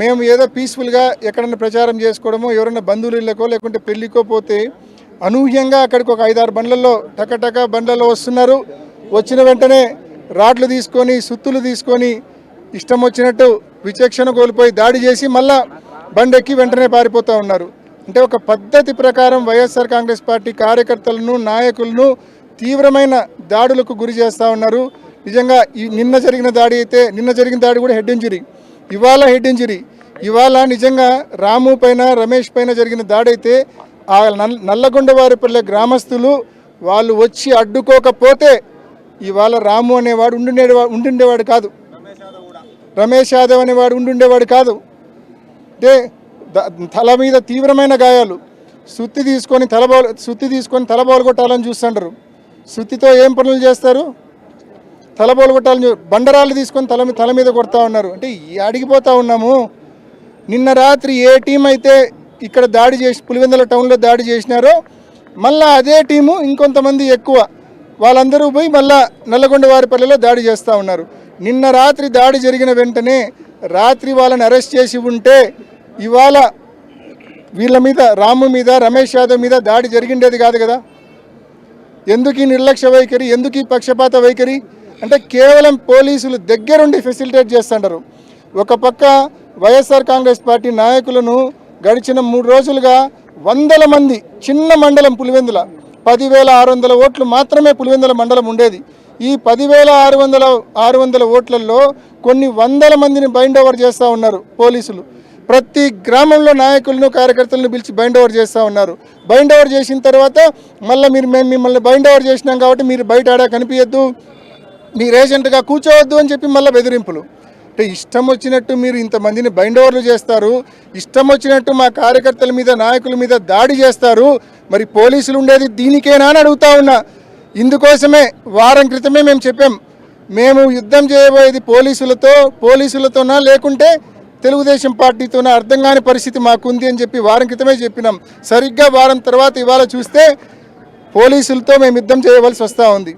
మేము ఏదో పీస్ఫుల్గా ఎక్కడన్నా ప్రచారం చేసుకోవడమో ఎవరైనా బంధువులు ఇళ్ళకో లేకుంటే పెళ్ళికో పోతే అనూహ్యంగా అక్కడికి ఒక ఐదారు బండ్లలో టకటక బండ్లలో వస్తున్నారు. వచ్చిన వెంటనే రాడ్లు తీసుకొని సుత్తులు తీసుకొని ఇష్టం వచ్చినట్టు విచక్షణ కోల్పోయి దాడి చేసి మళ్ళా బండెక్కి వెంటనే పారిపోతూ ఉన్నారు. అంటే ఒక పద్ధతి ప్రకారం వైఎస్ఆర్ కాంగ్రెస్ పార్టీ కార్యకర్తలను నాయకులను తీవ్రమైన దాడులకు గురి చేస్తూ ఉన్నారు. నిజంగా ఈ నిన్న జరిగిన దాడి అయితే నిన్న జరిగిన దాడి కూడా హెడ్ ఇంజరీ. ఇవాళ హెడ్ ఇంజరీ. ఇవాళ నిజంగా రాము పైన రమేష్ పైన జరిగిన దాడైతే ఆ నల్- నల్లగొండవారిపల్లె గ్రామస్తులు వాళ్ళు వచ్చి అడ్డుకోకపోతే ఇవాళ రాము అనేవాడు ఉండుండేవాడు ఉండుండేవాడు కాదు. రమేష్ యాదవ్ అనేవాడు ఉండుండేవాడు కాదు. అంటే తల మీద తీవ్రమైన గాయాలు. సుత్తి తీసుకొని తలబోలు సుత్తి తీసుకొని తలబోలు కొట్టాలని చూస్తుంటారు. సుత్తితో ఏం పనులు చేస్తారు? తలబోలుగొట్టాలని బండరాళ్ళు తీసుకొని తల తల మీద కొడతా ఉన్నారు. అంటే ఈ అడిగిపోతా ఉన్నాము. నిన్న రాత్రి ఏ టీం అయితే ఇక్కడ దాడి చేసి పులివెందుల టౌన్లో దాడి చేసినారో మళ్ళా అదే టీము ఇంకొంతమంది ఎక్కువ. వాళ్ళందరూ పోయి మళ్ళా నల్లగొండవారిపల్లిలో దాడి చేస్తూ ఉన్నారు. నిన్న రాత్రి దాడి జరిగిన వెంటనే రాత్రి వాళ్ళని అరెస్ట్ చేసి ఉంటే ఇవాళ వీళ్ళ మీద రాము మీద రమేష్ యాదవ్ మీద దాడి జరిగిండేది కాదు కదా. ఎందుకు ఈ నిర్లక్ష్య వైఖరి ఎందుకు ఈ పక్షపాత వైఖరి? అంటే కేవలం పోలీసులు దగ్గరుండి ఫెసిలిటేట్ చేస్తుంటారు ఒక పక్క వైఎస్ఆర్ కాంగ్రెస్ పార్టీ నాయకులను గడిచిన మూడు రోజులుగా వందల మంది చిన్న మండలం పులివెందుల పదివేల ఆరు వందల ఓట్లు మాత్రమే పులివెందుల మండలం ఉండేది. ఈ పదివేల ఆరు వందల ఆరు వందల ఓట్లలో కొన్ని వందల మందిని బైండ్ ఓవర్ చేస్తూ ఉన్నారు పోలీసులు. ప్రతి గ్రామంలో నాయకులను కార్యకర్తలను పిలిచి బైండ్ ఓవర్ చేస్తూ ఉన్నారు. బైండ్ ఓవర్ చేసిన తర్వాత మళ్ళీ మీరు మేము మిమ్మల్ని బైండ్ ఓవర్ చేసినాం కాబట్టి మీరు బయట ఆడా కనిపించద్దు మీరు ఏజెంట్గా కూర్చోవద్దు అని చెప్పి మళ్ళీ బెదిరింపులు. అంటే ఇష్టం వచ్చినట్టు మీరు ఇంతమందిని బైండ్ ఓవర్లు చేస్తారు ఇష్టం వచ్చినట్టు మా కార్యకర్తల మీద నాయకుల మీద దాడి చేస్తారు మరి పోలీసులు ఉండేది దీనికేనా అని అడుగుతా ఉన్నా. ఇందుకోసమే వారం క్రితమే మేము చెప్పాం. మేము యుద్ధం చేయబోయేది పోలీసులతో పోలీసులతోనా లేకుంటే తెలుగుదేశం పార్టీతోనా అర్థం కాని పరిస్థితి మాకుంది అని చెప్పి వారం క్రితమే చెప్పినాం. సరిగ్గా వారం తర్వాత ఇవాళ చూస్తే పోలీసులతో మేము యుద్ధం చేయవలసి వస్తూ ఉంది.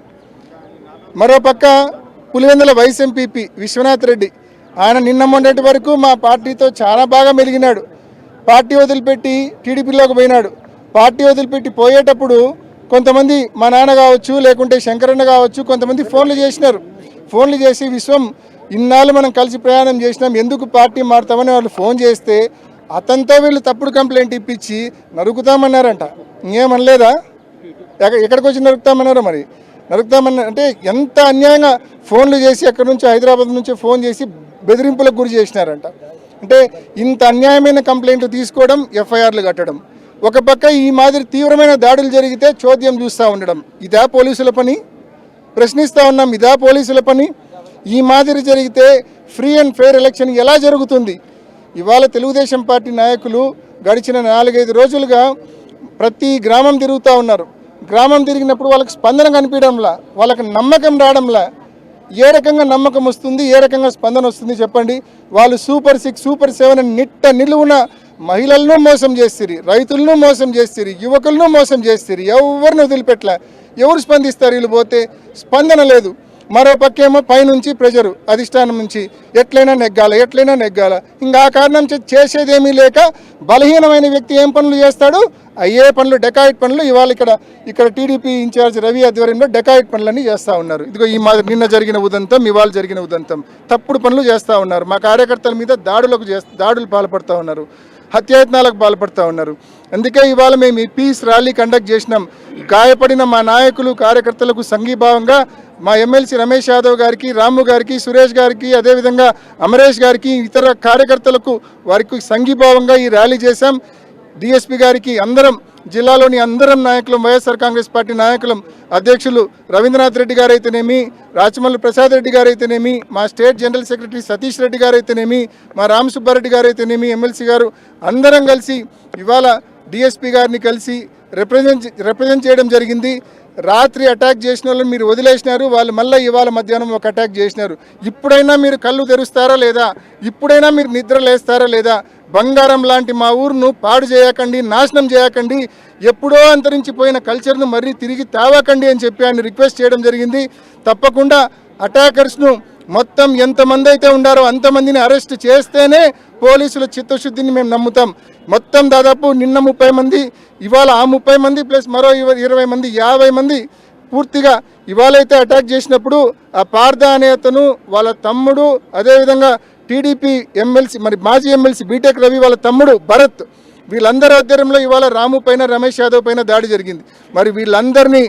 మరోపక్క పులివెందుల వైస్ ఎంపీపీ విశ్వనాథ్ రెడ్డి. ఆయన నిన్న మొన్నటి వరకు మా పార్టీతో చాలా బాగా మెలిగినాడు. పార్టీ వదిలిపెట్టి టీడీపీలోకి పోయినాడు. పార్టీ వదిలిపెట్టి పోయేటప్పుడు కొంతమంది మా నాన్న కావచ్చు లేకుంటే శంకరన్న కావచ్చు కొంతమంది ఫోన్లు చేసినారు. ఫోన్లు చేసి విశ్వం ఇన్నాళ్ళు మనం కలిసి ప్రయాణం చేసినాం ఎందుకు పార్టీ మారుతామని వాళ్ళు ఫోన్ చేస్తే అతనితో వీళ్ళు తప్పుడు కంప్లైంట్ ఇప్పించి నరుకుతామన్నారంట. ఇంకేమనలేదా? ఎక్కడికి వచ్చి నరుకుతామన్నారు మరి? నరుకుతామని అంటే ఎంత అన్యాయంగా ఫోన్లు చేసి అక్కడ నుంచి హైదరాబాద్ నుంచి ఫోన్ చేసి బెదిరింపులకు గురి చేసినారంట. అంటే ఇంత అన్యాయమైన కంప్లైంట్లు తీసుకోవడం ఎఫ్ఐఆర్లు కట్టడం. ఒక పక్క ఈ మాదిరి తీవ్రమైన దాడులు జరిగితే చోద్యం చూస్తూ ఉండడం. ఇదా పోలీసుల పని? ప్రశ్నిస్తూ ఉన్నాం ఇదా పోలీసుల పని? ఈ మాదిరి జరిగితే ఫ్రీ అండ్ ఫెయిర్ ఎలక్షన్ ఎలా జరుగుతుంది? ఇవాళ తెలుగుదేశం పార్టీ నాయకులు గడిచిన నాలుగైదు రోజులుగా ప్రతి గ్రామం తిరుగుతూ ఉన్నారు. గ్రామం తిరిగినప్పుడు వాళ్ళకి స్పందన కనిపించడంలా వాళ్ళకి నమ్మకం రావడంలా ఏ రకంగా నమ్మకం వస్తుంది ఏ రకంగా స్పందన వస్తుంది చెప్పండి. వాళ్ళు సూపర్ సిక్స్ సూపర్ సెవెన్ నిట్ట నిలువున మహిళలను మోసం చేస్తారు రైతులను మోసం చేస్తారు యువకులను మోసం చేస్తారు ఎవరిని వదిలిపెట్టలే ఎవరు స్పందిస్తారు వీళ్ళు పోతే? స్పందన లేదు. మరో పక్కేమో పైనుంచి ప్రెజరు అధిష్టానం నుంచి. ఎట్లయినా నెగ్గాల ఎట్లయినా నెగ్గాల. ఇంకా ఆ కారణం చే- చేసేదేమీ లేక బలహీనమైన వ్యక్తి ఏం పనులు చేస్తాడు? అయ్యే పనులు డెకాయిట్ పనులు ఇవాళ ఇక్కడ ఇక్కడ టీడీపీ ఇన్ఛార్జ్ రవి ఆధ్వర్యంలో డెకాయిట్ పనులన్నీ చేస్తూ ఉన్నారు. ఇదిగో ఈ మా నిన్న జరిగిన ఉదంతం ఇవాళ జరిగిన ఉదంతం. తప్పుడు పనులు చేస్తూ ఉన్నారు. మా కార్యకర్తల మీద దాడులకు చేస్త దాడులు పాల్పడుతూ ఉన్నారు. హత్యాయత్నాలకు పాల్పడుతూ ఉన్నారు. అందుకే ఇవాళ మేము ఈ పీస్ ర్యాలీ కండక్ట్ చేసినాం. గాయపడిన మా నాయకులు కార్యకర్తలకు సంఘీభావంగా మా ఎమ్మెల్సీ రమేష్ యాదవ్ గారికి రాము గారికి సురేష్ గారికి అదేవిధంగా అమరేష్ గారికి ఇతర కార్యకర్తలకు వారికి సంఘీభావంగా ఈ ర్యాలీ చేశాం. డిఎస్పి గారికి అందరం జిల్లాలోని అందరం నాయకులం వైఎస్ఆర్ కాంగ్రెస్ పార్టీ నాయకులం అధ్యక్షులు రవీంద్రనాథ్ రెడ్డి గారైతేనేమి రాచమల్లి ప్రసాద్ రెడ్డి గారైతేనేమి మా state general secretary Satish Reddy గారైతేనేమి మా రామ్ సుబ్బారెడ్డి గారైతేనేమి ఎమ్మెల్సీ గారు అందరం కలిసి ఇవాళ డిఎస్పి గారిని కలిసి రిప్రజెంట్ రిప్రజెంట్ చేయడం జరిగింది. రాత్రి అటాక్ చేసిన వాళ్ళని మీరు వదిలేసినారు వాళ్ళు మళ్ళీ ఇవాళ మధ్యాహ్నం ఒక అటాక్ చేసినారు. ఇప్పుడైనా మీరు కళ్ళు తెరుస్తారా లేదా? ఇప్పుడైనా మీరు నిద్ర లేస్తారా లేదా? బంగారం లాంటి మా ఊరును పాడు చేయకండి నాశనం చేయకండి ఎప్పుడో అంతరించిపోయిన కల్చర్ను మరీ తిరిగి తేవకండి అని చెప్పి ఆయన రిక్వెస్ట్ చేయడం జరిగింది. తప్పకుండా అటాకర్స్ను మొత్తం ఎంతమంది అయితే ఉండారో అంతమందిని అరెస్ట్ చేస్తేనే పోలీసుల చిత్తశుద్ధిని మేము నమ్ముతాం. మొత్తం దాదాపు నిన్న ముప్పై మంది ఇవాళ ఆ ముప్పై మంది ప్లస్ మరో ఇరవై మంది యాభై మంది పూర్తిగా ఇవాళైతే అటాక్ చేసినప్పుడు ఆ పార్థ అనే అతను వాళ్ళ తమ్ముడు అదేవిధంగా టీడీపీ ఎమ్మెల్సీ మరి మాజీ ఎమ్మెల్సీ బీటెక్ రవి వాళ్ళ తమ్ముడు భరత్ వీళ్ళందరి ఆధ్వర్యంలో ఇవాళ రాము పైన రమేష్ యాదవ్ పైన దాడి జరిగింది. మరి వీళ్ళందరినీ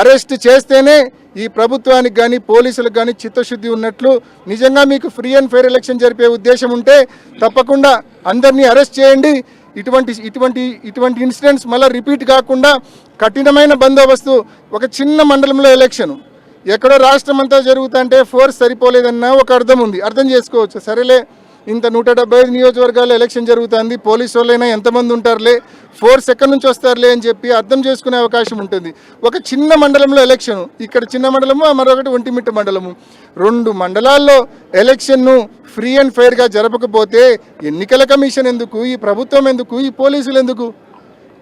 అరెస్ట్ చేస్తేనే ఈ ప్రభుత్వానికి కానీ పోలీసులకు కానీ చిత్తశుద్ధి ఉన్నట్లు నిజంగా మీకు ఫ్రీ అండ్ ఫెయిర్ ఎలక్షన్ జరిపే ఉద్దేశం ఉంటే తప్పకుండా అందరినీ అరెస్ట్ చేయండి. ఇటువంటి ఇటువంటి ఇటువంటి ఇన్సిడెంట్స్ మళ్ళీ రిపీట్ కాకుండా కఠినమైన బందోబస్తు ఒక చిన్న మండలంలో ఎలక్షన్. ఎక్కడో రాష్ట్రం అంతా జరుగుతుంటే ఫోర్స్ సరిపోలేదన్న ఒక అర్థం ఉంది. అర్థం చేసుకోవచ్చు. సరేలే. ఇంత నూట డెబ్బై ఐదు నియోజకవర్గాల్లో ఎలక్షన్ జరుగుతుంది. పోలీసు వాళ్ళైనా ఎంతమంది ఉంటారులే? ఫోర్స్ ఎక్కడి నుంచి వస్తారులే అని చెప్పి అర్థం చేసుకునే అవకాశం ఉంటుంది. ఒక చిన్న మండలంలో ఎలక్షన్ ఇక్కడ చిన్న మండలము మరొకటి ఒంటిమిట్ట మండలము. రెండు మండలాల్లో ఎలక్షన్ను ఫ్రీ అండ్ ఫెయిర్గా జరపకపోతే ఎన్నికల కమిషన్ ఎందుకు? ఈ ప్రభుత్వం ఎందుకు? ఈ పోలీసులు ఎందుకు?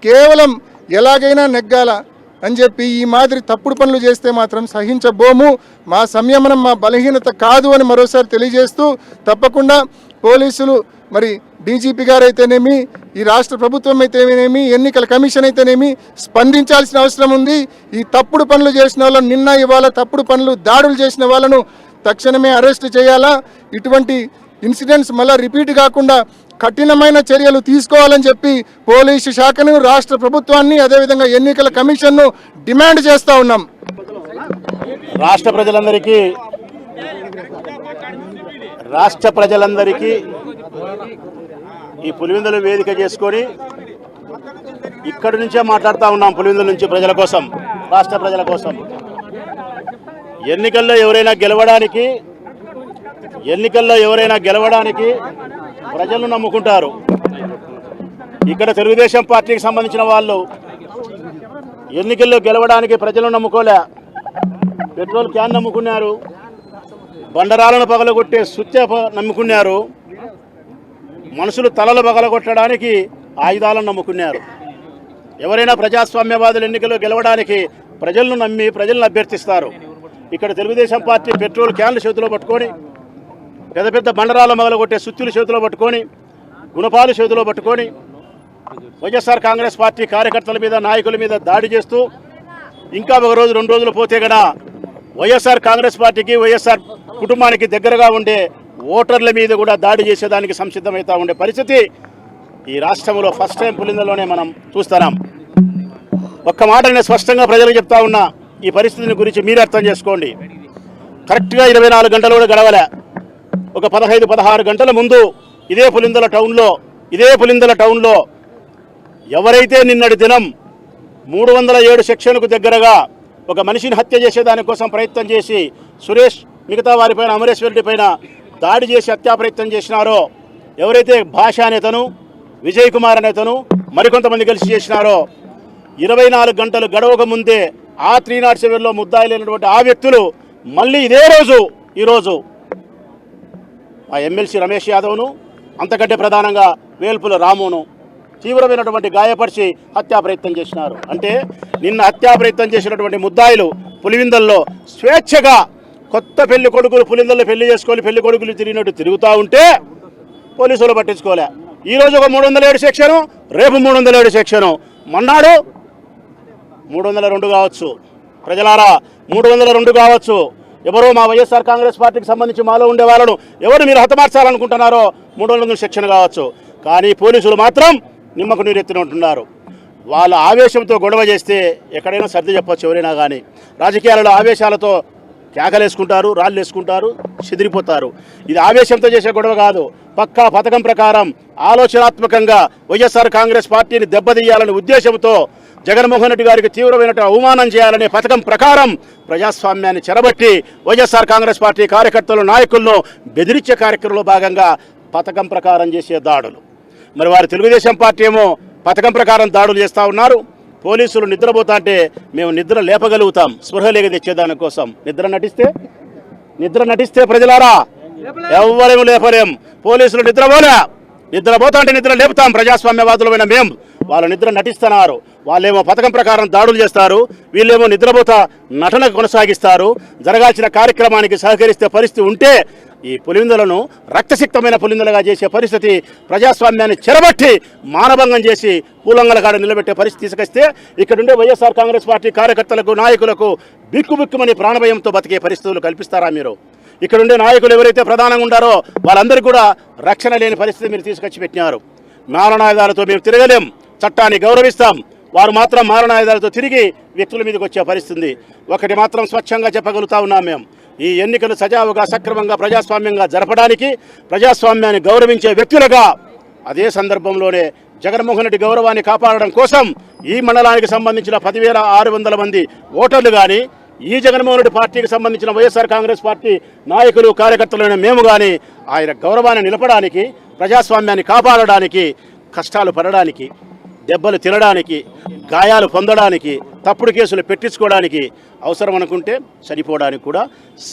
కేవలం ఎలాగైనా నెగ్గాల? అని చెప్పి ఈ మాదిరి తప్పుడు పనులు చేస్తే మాత్రం సహించబోము. మా సంయమనం మా బలహీనత కాదు అని మరోసారి తెలియజేస్తూ తప్పకుండా పోలీసులు మరి డీజీపీ గారు అయితేనేమి ఈ రాష్ట్ర ప్రభుత్వం అయితేనేమి ఎన్నికల కమిషన్ అయితేనేమి స్పందించాల్సిన అవసరం ఉంది. ఈ తప్పుడు పనులు చేసిన వాళ్ళను నిన్న ఇవాళ తప్పుడు పనులు దాడులు చేసిన వాళ్ళను తక్షణమే అరెస్ట్ చేయాలా? ఇటువంటి ఇన్సిడెంట్స్ మళ్ళీ రిపీట్ కాకుండా కఠినమైన చర్యలు తీసుకోవాలని చెప్పి పోలీసు శాఖను రాష్ట్ర ప్రభుత్వాన్ని అదేవిధంగా ఎన్నికల కమిషన్ను డిమాండ్ చేస్తూ ఉన్నాం. రాష్ట్ర ప్రజలందరికీ రాష్ట్ర ప్రజలందరికీ ఈ పులివెందుల వేదిక చేసుకొని ఇక్కడి నుంచే మాట్లాడుతూ ఉన్నాం పులివెందుల నుంచి ప్రజల కోసం రాష్ట్ర ప్రజల కోసం. ఎన్నికల్లో ఎవరైనా గెలవడానికి ఎన్నికల్లో ఎవరైనా గెలవడానికి ప్రజలు నమ్ముకుంటారు. ఇక్కడ తెలుగుదేశం పార్టీకి సంబంధించిన వాళ్ళు ఎన్నికల్లో గెలవడానికి ప్రజలు నమ్ముకోలే. పెట్రోల్ క్యాన్ నమ్ముకున్నారు. బండరాలను పగలగొట్టే సుత్య ప- నమ్ముకున్నారు. మనుషులు తలలు పగలగొట్టడానికి ఆయుధాలను నమ్ముకున్నారు. ఎవరైనా ప్రజాస్వామ్యవాదులు ఎన్నికలు గెలవడానికి ప్రజలను నమ్మి ప్రజలను అభ్యర్థిస్తారు. ఇక్కడ తెలుగుదేశం పార్టీ పెట్రోల్ క్యాన్లు చేతిలో పట్టుకొని పెద్ద పెద్ద బండరాల మొదలుగొట్టే సుత్తులు చేతిలో పట్టుకొని గుణపాలు చేతిలో పట్టుకొని వైఎస్ఆర్ కాంగ్రెస్ పార్టీ కార్యకర్తల మీద నాయకుల మీద దాడి చేస్తూ ఇంకా ఒక రోజు రెండు రోజులు పోతే గన వైఎస్ఆర్ కాంగ్రెస్ పార్టీకి వైఎస్ఆర్ కుటుంబానికి దగ్గరగా ఉండే ఓటర్ల మీద కూడా దాడి చేసేదానికి సంసిద్ధమవుతా ఉండే పరిస్థితి ఈ రాష్ట్రంలో ఫస్ట్ టైం పులిందలోనే మనం చూస్తున్నాం. ఒక్క మాట నేను స్పష్టంగా ప్రజలకు చెప్తా ఉన్నా ఈ పరిస్థితిని గురించి మీరు అర్థం చేసుకోండి. కరెక్ట్గా ఇరవై నాలుగు గంటలు కూడా గడవలే. ఒక పదహైదు పదహారు గంటల ముందు ఇదే పులిందల టౌన్లో ఇదే పులిందల టౌన్లో ఎవరైతే నిన్నటి దినం మూడు వందల ఏడు సెక్షన్కు దగ్గరగా ఒక మనిషిని హత్య చేసేదానికోసం ప్రయత్నం చేసి సురేష్ మిగతా వారిపైన అమరేష్ రెడ్డి పైన దాడి చేసి హత్యాప్రయత్నం చేసినారో ఎవరైతే భాష అనేతను విజయ్ కుమార్ అనేతను మరికొంతమంది కలిసి చేసినారో ఇరవై నాలుగు గంటలు గడవక ముందే ఆ త్రీ నాట్ సెవెన్లో ముద్దాయిలైనటువంటి ఆ వ్యక్తులు మళ్ళీ ఇదే రోజు ఈరోజు ఆ ఎమ్మెల్సీ రమేష్ యాదవ్ను అంతకంటే ప్రధానంగా వేల్పుల రామును తీవ్రమైనటువంటి గాయపరిచి హత్యా ప్రయత్నం చేసినారు. అంటే నిన్న హత్యా ప్రయత్నం చేసినటువంటి ముద్దాయిలు పులివిందల్లో స్వేచ్ఛగా కొత్త పెళ్ళి కొడుకులు పులిందల్లో పెళ్ళి చేసుకోవాలి పెళ్ళి కొడుకులు తిరిగినట్టు తిరుగుతూ ఉంటే పోలీసులు పట్టించుకోలే. ఈ రోజు ఒక మూడు వందల ఏడు సెక్షను రేపు మూడు వందల ఏడు సెక్షను. మన్నాడు మూడు వందల రెండు కావచ్చు. ప్రజలారా మూడు వందల రెండు కావచ్చు. ఎవరో మా వైఎస్ఆర్ కాంగ్రెస్ పార్టీకి సంబంధించి మాలో ఉండే వాళ్ళను ఎవరు మీరు హతమార్చాలనుకుంటున్నారో మూడు వందల సెక్షన్ కావచ్చు. కానీ పోలీసులు మాత్రం నిమ్మకు నీరెత్తిన ఉంటున్నారు వాళ్ళ ఆవేశంతో గొడవ చేస్తే ఎక్కడైనా సర్ది చెప్పొచ్చు ఎవరైనా కానీ. రాజకీయాలలో ఆవేశాలతో కేకలేసుకుంటారు రాళ్ళు వేసుకుంటారు చెదిరిపోతారు. ఇది ఆవేశంతో చేసే గొడవ కాదు. పక్కా పథకం ప్రకారం ఆలోచనాత్మకంగా వైఎస్ఆర్ కాంగ్రెస్ పార్టీని దెబ్బతీయాలనే ఉద్దేశంతో జగన్మోహన్ రెడ్డి గారికి తీవ్రమైన అవమానం చేయాలనే పథకం ప్రకారం ప్రజాస్వామ్యాన్ని చెరబట్టి వైఎస్ఆర్ కాంగ్రెస్ పార్టీ కార్యకర్తలు నాయకులను బెదిరించే కార్యక్రమంలో భాగంగా పథకం ప్రకారం చేసే దాడులు. మరి వారు తెలుగుదేశం పార్టీ ఏమో పథకం ప్రకారం దాడులు చేస్తూ ఉన్నారు. పోలీసులు నిద్రపోతా అంటే మేము నిద్ర లేపగలుగుతాం. స్పృహ లేక తెచ్చేదాని కోసం. నిద్ర నటిస్తే? నిద్ర నటిస్తే ప్రజలారా? ఎవరేమో లేపలేం. పోలీసులు నిద్రపోలే. నిద్రపోతా అంటే నిద్ర లేపుతాం. ప్రజాస్వామ్యవాదులమైన మేం. వాళ్ళ నిద్ర నటిస్తున్నారు. వాళ్ళేమో పథకం ప్రకారం దాడులు చేస్తారు. వీళ్ళేమో నిద్రపోత నటన కొనసాగిస్తారు. జరగాల్సిన కార్యక్రమానికి సహకరిస్తే పరిస్థితి ఉంటే ఈ పులిందులను రక్తసిక్తమైన పులిందులుగా చేసే పరిస్థితి ప్రజాస్వామ్యాన్ని చెరబట్టి మానభంగం చేసి పూలంగల కాడ నిలబెట్టే పరిస్థితి తీసుకొస్తే ఇక్కడుండే వైఎస్ఆర్ కాంగ్రెస్ పార్టీ కార్యకర్తలకు నాయకులకు బిక్కుబిక్కుమని ప్రాణభయంతో బతికే పరిస్థితులు కల్పిస్తారా మీరు? ఇక్కడుండే నాయకులు ఎవరైతే ప్రధానంగా ఉండారో వాళ్ళందరికీ కూడా రక్షణ లేని పరిస్థితి మీరు తీసుకొచ్చి పెట్టినారు మారణాయుధాలతో మేము తిరగలేం. చట్టాన్ని గౌరవిస్తాం. వారు మాత్రం మారణాయుధాలతో తిరిగి వ్యక్తుల మీదకి వచ్చే పరిస్థితి ఒకటి మాత్రం స్వచ్ఛంగా చెప్పగలుగుతా ఉన్నాం మేము. ఈ ఎన్నికలు సజావుగా సక్రమంగా ప్రజాస్వామ్యంగా జరపడానికి ప్రజాస్వామ్యాన్ని గౌరవించే వ్యక్తులుగా అదే సందర్భంలోనే జగన్మోహన్ రెడ్డి గౌరవాన్ని కాపాడడం కోసం ఈ మండలానికి సంబంధించిన పదివేల ఆరు వందల మంది ఓటర్లు కానీ ఈ జగన్మోహన్ రెడ్డి పార్టీకి సంబంధించిన వైఎస్ఆర్ కాంగ్రెస్ పార్టీ నాయకులు కార్యకర్తలైన మేము కానీ ఆయన గౌరవాన్ని నిలపడానికి ప్రజాస్వామ్యాన్ని కాపాడడానికి కష్టాలు పడడానికి దెబ్బలు తినడానికి గాయాలు పొందడానికి తప్పుడు కేసులు పెట్టించుకోవడానికి అవసరం అనుకుంటే చనిపోవడానికి కూడా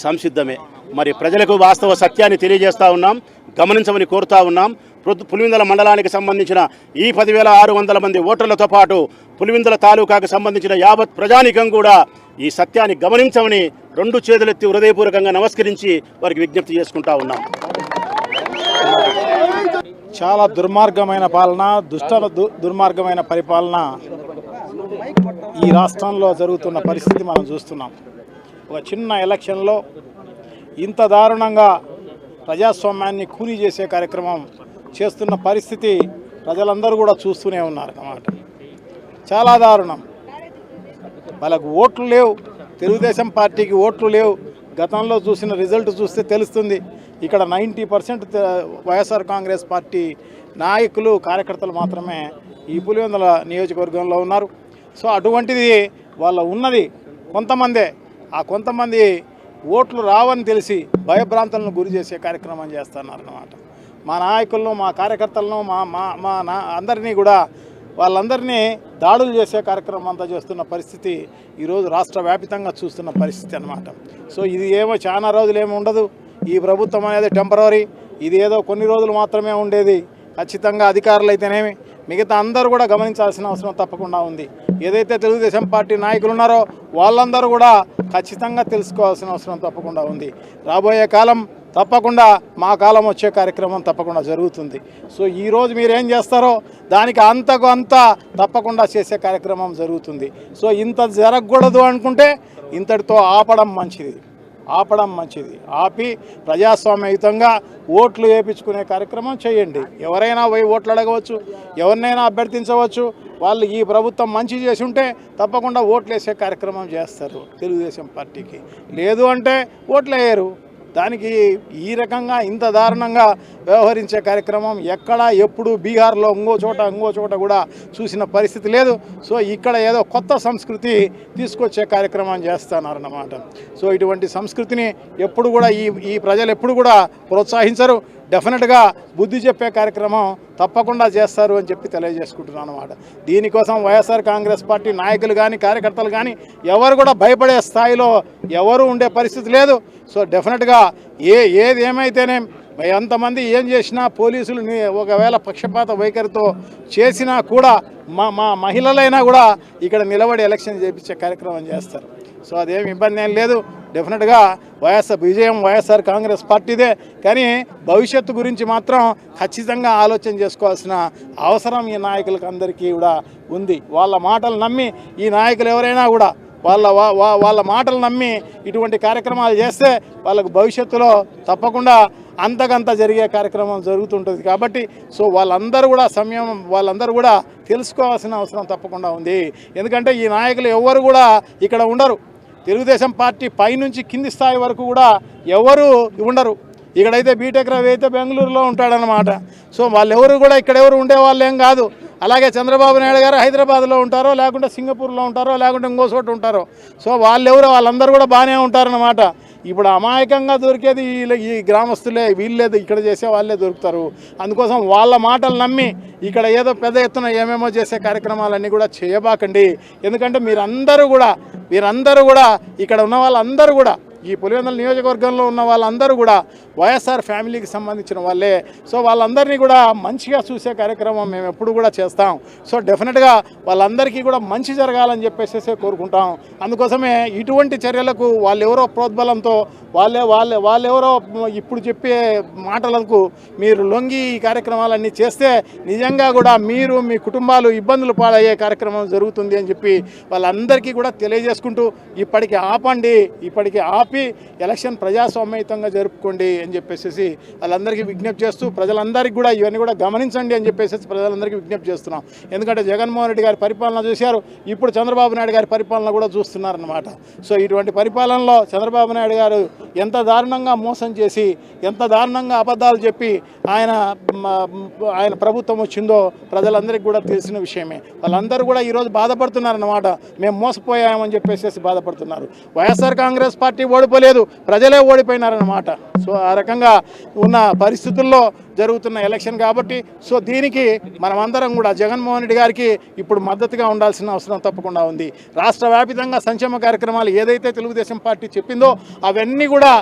సంసిద్ధమే. మరి ప్రజలకు వాస్తవ సత్యాన్ని తెలియజేస్తూ ఉన్నాం గమనించమని కోరుతా ఉన్నాం. పులివిందల మండలానికి సంబంధించిన ఈ పదివేల ఆరు వందల మంది ఓటర్లతో పాటు పులివిందల తాలూకాకు సంబంధించిన యావత్ ప్రజానికం కూడా ఈ సత్యాన్ని గమనించమని రెండు చేతులెత్తి హృదయపూర్వకంగా నమస్కరించి వారికి విజ్ఞప్తి చేసుకుంటా ఉన్నాం. చాలా దుర్మార్గమైన పాలన దుష్ట దు- దుర్మార్గమైన పరిపాలన ఈ రాష్ట్రంలో జరుగుతున్న పరిస్థితి మనం చూస్తున్నాం. ఒక చిన్న ఎలక్షన్లో ఇంత దారుణంగా ప్రజాస్వామ్యాన్ని కూలీ చేసే కార్యక్రమం చేస్తున్న పరిస్థితి ప్రజలందరూ కూడా చూస్తూనే ఉన్నారు అన్నమాట. చాలా దారుణం. వాళ్ళకు ఓట్లు లేవు. తెలుగుదేశం పార్టీకి ఓట్లు లేవు. గతంలో చూసిన రిజల్ట్ చూస్తే తెలుస్తుంది. ఇక్కడ ninety percent YSR Congress party నాయకులు కార్యకర్తలు మాత్రమే ఈ పులివెందుల నియోజకవర్గంలో ఉన్నారు. సో అటువంటిది వాళ్ళ ఉన్నది కొంతమందే. ఆ కొంతమంది ఓట్లు రావని తెలిసి భయభ్రాంతులను గురి చేసే కార్యక్రమం చేస్తున్నారు అన్నమాట మా నాయకులను మా కార్యకర్తలను మా మా మా నా అందరినీ కూడా వాళ్ళందరినీ దాడులు చేసే కార్యక్రమం అంతా చేస్తున్న పరిస్థితి ఈరోజు రాష్ట్ర వ్యాపితంగా చూస్తున్న పరిస్థితి అన్నమాట. సో ఇది ఏమో చాలా రోజులు ఏమి ఉండదు. ఈ ప్రభుత్వం అనేది టెంపరీ ఇది ఏదో కొన్ని రోజులు మాత్రమే ఉండేది. ఖచ్చితంగా అధికారులు అయితేనేమి మిగతా అందరూ కూడా గమనించాల్సిన అవసరం తప్పకుండా ఉంది. ఏదైతే తెలుగుదేశం పార్టీ నాయకులు ఉన్నారో వాళ్ళందరూ కూడా ఖచ్చితంగా తెలుసుకోవాల్సిన అవసరం తప్పకుండా ఉంది. రాబోయే కాలం తప్పకుండా మా కాలం వచ్చే కార్యక్రమం తప్పకుండా జరుగుతుంది. సో ఈరోజు మీరు ఏం చేస్తారో దానికి అంతకు అంత తప్పకుండా చేసే కార్యక్రమం జరుగుతుంది. సో ఇంత జరగకూడదు అనుకుంటే ఇంతటితో ఆపడం మంచిది. ఆపడం మంచిది. ఆపి ప్రజాస్వామ్యయుతంగా ఓట్లు వేయించుకునే కార్యక్రమం చేయండి. ఎవరైనా పోయి ఓట్లు అడగవచ్చు ఎవరినైనా అభ్యర్థించవచ్చు వాళ్ళు ఈ ప్రభుత్వం మంచి చేసి ఉంటే తప్పకుండా ఓట్లు వేసే కార్యక్రమం చేస్తారు తెలుగుదేశం పార్టీకి. లేదు అంటే ఓట్లు వేయరు. దానికి ఈ రకంగా ఇంత దారుణంగా వ్యవహరించే కార్యక్రమం ఎక్కడ ఎప్పుడు బీహార్లో ఇంకో చోట ఇంకో చోట కూడా చూసిన పరిస్థితి లేదు. సో ఇక్కడ ఏదో కొత్త సంస్కృతి తీసుకొచ్చే కార్యక్రమం చేస్తున్నారన్నమాట సో ఇటువంటి సంస్కృతిని ఎప్పుడు కూడా ఈ ఈ ప్రజలు ఎప్పుడు కూడా ప్రోత్సహించరు. డెఫినెట్గా బుద్ధి చెప్పే కార్యక్రమం తప్పకుండా చేస్తారు అని చెప్పి తెలియజేసుకుంటున్నాను అనమాట దీనికోసం వైఎస్ఆర్ కాంగ్రెస్ పార్టీ నాయకులు కానీ కార్యకర్తలు కానీ ఎవరు కూడా భయపడే స్థాయిలో ఎవరు ఉండే పరిస్థితి లేదు. సో డెఫినెట్గా ఏ ఏది ఏమైతేనే ఎంతమంది ఏం చేసినా పోలీసులు ఒకవేళ పక్షపాత వైఖరితో చేసినా కూడా మా మా మహిళలైనా కూడా ఇక్కడ నిలబడి ఎలక్షన్ చేపించే కార్యక్రమం చేస్తారు. సో అదేమి ఇబ్బంది ఏం లేదు. డెఫినెట్గా వైఎస్ఆర్ విజయం వైఎస్ఆర్ కాంగ్రెస్ పార్టీదే కానీ భవిష్యత్తు గురించి మాత్రం ఖచ్చితంగా ఆలోచన చేసుకోవాల్సిన అవసరం ఈ నాయకులకు అందరికీ కూడా ఉంది. వాళ్ళ మాటలు నమ్మి ఈ నాయకులు ఎవరైనా కూడా వాళ్ళ వాళ్ళ మాటలు నమ్మి ఇటువంటి కార్యక్రమాలు చేస్తే వాళ్ళకు భవిష్యత్తులో తప్పకుండా అంతకంత జరిగే కార్యక్రమం జరుగుతుంటుంది కాబట్టి సో వాళ్ళందరూ కూడా సమయం వాళ్ళందరూ కూడా తెలుసుకోవాల్సిన అవసరం తప్పకుండా ఉంది. ఎందుకంటే ఈ నాయకులు ఎవ్వరు కూడా ఇక్కడ ఉండరు. తెలుగుదేశం పార్టీ పైనుంచి కింది స్థాయి వరకు కూడా ఎవరు ఉండరు. ఇక్కడైతే బీటెక్ రవి అయితే బెంగళూరులో ఉంటాడనమాట సో వాళ్ళెవరు కూడా ఇక్కడ ఎవరు ఉండే ఏం కాదు. అలాగే చంద్రబాబు నాయుడు గారు హైదరాబాద్లో ఉంటారో లేకుంటే సింగపూర్లో ఉంటారో లేకుంటే ఇంకో చోట ఉంటారో. సో వాళ్ళెవరు వాళ్ళందరూ కూడా బాగానే ఉంటారనమాట ఇప్పుడు అమాయకంగా దొరికేది వీళ్ళ ఈ గ్రామస్తులే వీళ్ళే ఇక్కడ చేసే వాళ్ళే దొరుకుతారు. అందుకోసం వాళ్ళ మాటలు నమ్మి ఇక్కడ ఏదో పెద్ద ఎత్తున ఏమేమో చేసే కార్యక్రమాలన్నీ కూడా చేయబాకండి. ఎందుకంటే మీరందరూ కూడా మీరందరూ కూడా ఇక్కడ ఉన్న వాళ్ళందరూ కూడా ఈ పులివెందుల నియోజకవర్గంలో ఉన్న వాళ్ళందరూ కూడా వైఎస్ఆర్ ఫ్యామిలీకి సంబంధించిన వాళ్ళే. సో వాళ్ళందరినీ కూడా మంచిగా చూసే కార్యక్రమం మేము ఎప్పుడు కూడా చేస్తాం. సో డెఫినెట్గా వాళ్ళందరికీ కూడా మంచి జరగాలని చెప్పేసేసే కోరుకుంటాం. అందుకోసమే ఇటువంటి చర్యలకు వాళ్ళెవరో ప్రోద్బలంతో వాళ్ళే వాళ్ళే వాళ్ళెవరో ఇప్పుడు చెప్పే మాటలకు మీరు లొంగి ఈ కార్యక్రమాలన్నీ చేస్తే నిజంగా కూడా మీరు మీ కుటుంబాలు ఇబ్బందులు పాలయ్యే కార్యక్రమం జరుగుతుంది అని చెప్పి వాళ్ళందరికీ కూడా తెలియజేసుకుంటూ ఇప్పటికి ఆపండి ఇప్పటికి ఆప ఎలక్షన్ ప్రజాస్వామ్యయుతంగా జరుపుకోండి అని చెప్పేసి వాళ్ళందరికీ విజ్ఞప్తి చేస్తూ ప్రజలందరికీ కూడా ఇవన్నీ కూడా గమనించండి అని చెప్పేసి ప్రజలందరికీ విజ్ఞప్తి చేస్తున్నాం. ఎందుకంటే జగన్మోహన్ రెడ్డి గారి పరిపాలన చూశారు ఇప్పుడు చంద్రబాబు నాయుడు గారి పరిపాలన కూడా చూస్తున్నారన్నమాట. సో ఇటువంటి పరిపాలనలో చంద్రబాబు నాయుడు గారు ఎంత దారుణంగా మోసం చేసి ఎంత దారుణంగా అబద్ధాలు చెప్పి ఆయన ఆయన ప్రభుత్వం వచ్చిందో ప్రజలందరికీ కూడా తెలిసిన విషయమే. వాళ్ళందరూ కూడా ఈరోజు బాధపడుతున్నారన్నమాట. మేము మోసపోయామని చెప్పేసి బాధపడుతున్నారు. వైఎస్ఆర్ కాంగ్రెస్ పార్టీ ఓడిపోలేదు. ప్రజలే ఓడిపోయినారన్నమాట. సో ఆ రకంగా ఉన్న పరిస్థితుల్లో జరుగుతున్న ఎలక్షన్ కాబట్టి సో దీనికి మనమందరం కూడా జగన్మోహన్ రెడ్డి గారికి ఇప్పుడు మద్దతుగా ఉండాల్సిన అవసరం తప్పకుండా ఉంది. రాష్ట్ర వ్యాపితంగా సంక్షేమ కార్యక్రమాలు ఏదైతే తెలుగుదేశం పార్టీ చెప్పిందో అవన్నీ కూడా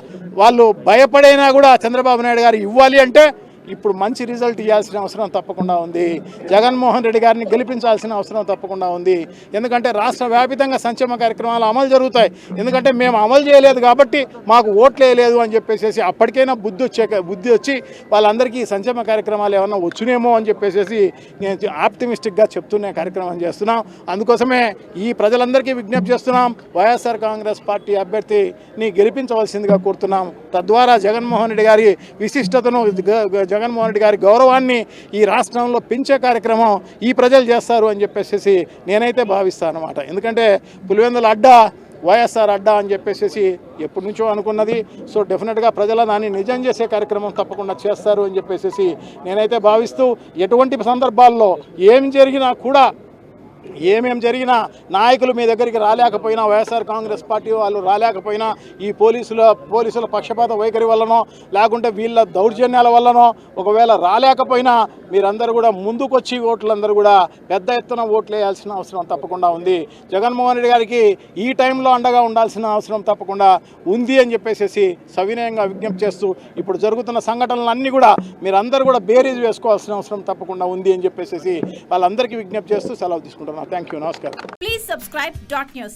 వాళ్ళు భయపడైనా కూడా చంద్రబాబు నాయుడు గారు ఇవ్వాలి అంటే ఇప్పుడు మంచి రిజల్ట్ ఇవ్వాల్సిన అవసరం తప్పకుండా ఉంది. జగన్మోహన్ రెడ్డి గారిని గెలిపించాల్సిన అవసరం తప్పకుండా ఉంది. ఎందుకంటే రాష్ట్ర వ్యాపితంగా సంక్షేమ కార్యక్రమాలు అమలు జరుగుతాయి. ఎందుకంటే మేము అమలు చేయలేదు కాబట్టి మాకు ఓట్లు వేయలేదు అని చెప్పేసి అప్పటికైనా బుద్ధి వచ్చే బుద్ధి వచ్చి వాళ్ళందరికీ సంక్షేమ కార్యక్రమాలు ఏమన్నా వచ్చునేమో అని చెప్పేసి నేను ఆప్టిమిస్టిక్గా చెప్తున్న కార్యక్రమం చేస్తున్నాం. అందుకోసమే ఈ ప్రజలందరికీ విజ్ఞప్తి చేస్తున్నాం. వైఎస్ఆర్ కాంగ్రెస్ పార్టీ అభ్యర్థిని గెలిపించవలసిందిగా కోరుతున్నాం. తద్వారా జగన్మోహన్ రెడ్డి గారి విశిష్టతను జగన్మోహన్ రెడ్డి గారి గౌరవాన్ని ఈ రాష్ట్రంలో పెంచే కార్యక్రమం ఈ ప్రజలు చేస్తారు అని చెప్పేసి నేనైతే భావిస్తాను అనమాట ఎందుకంటే పులివెందుల అడ్డా వైఎస్ఆర్ అడ్డా అని చెప్పేసి ఎప్పటి నుంచో అనుకున్నది. సో డెఫినెట్గా ప్రజల దాన్ని నిజం చేసే కార్యక్రమం తప్పకుండా చేస్తారు అని చెప్పేసి నేనైతే భావిస్తూ ఎటువంటి సందర్భాల్లో ఏం జరిగినా కూడా ఏమేం జరిగినా నాయకులు మీ దగ్గరికి రాలేకపోయినా వైఎస్ఆర్ కాంగ్రెస్ పార్టీ వాళ్ళు రాలేకపోయినా ఈ పోలీసుల పోలీసుల పక్షపాత వైఖరి వల్లనో లేకుంటే వీళ్ళ దౌర్జన్యాల వల్లనో ఒకవేళ రాలేకపోయినా మీరందరూ కూడా ముందుకొచ్చి ఓట్లందరూ కూడా పెద్ద ఎత్తున ఓట్లు వేయాల్సిన అవసరం తప్పకుండా ఉంది. జగన్మోహన్ రెడ్డి గారికి ఈ టైంలో అండగా ఉండాల్సిన అవసరం తప్పకుండా ఉంది అని చెప్పేసి సవినయంగా విజ్ఞప్తి చేస్తూ ఇప్పుడు జరుగుతున్న సంఘటనలన్నీ కూడా మీరందరూ కూడా బేరీజ్ వేసుకోవాల్సిన అవసరం తప్పకుండా ఉంది అని చెప్పేసి వాళ్ళందరికీ విజ్ఞప్తి చేస్తూ సెలవు తీసుకుంటారు థ్యాంక్ యూ నమస్కారం Please subscribe dot news.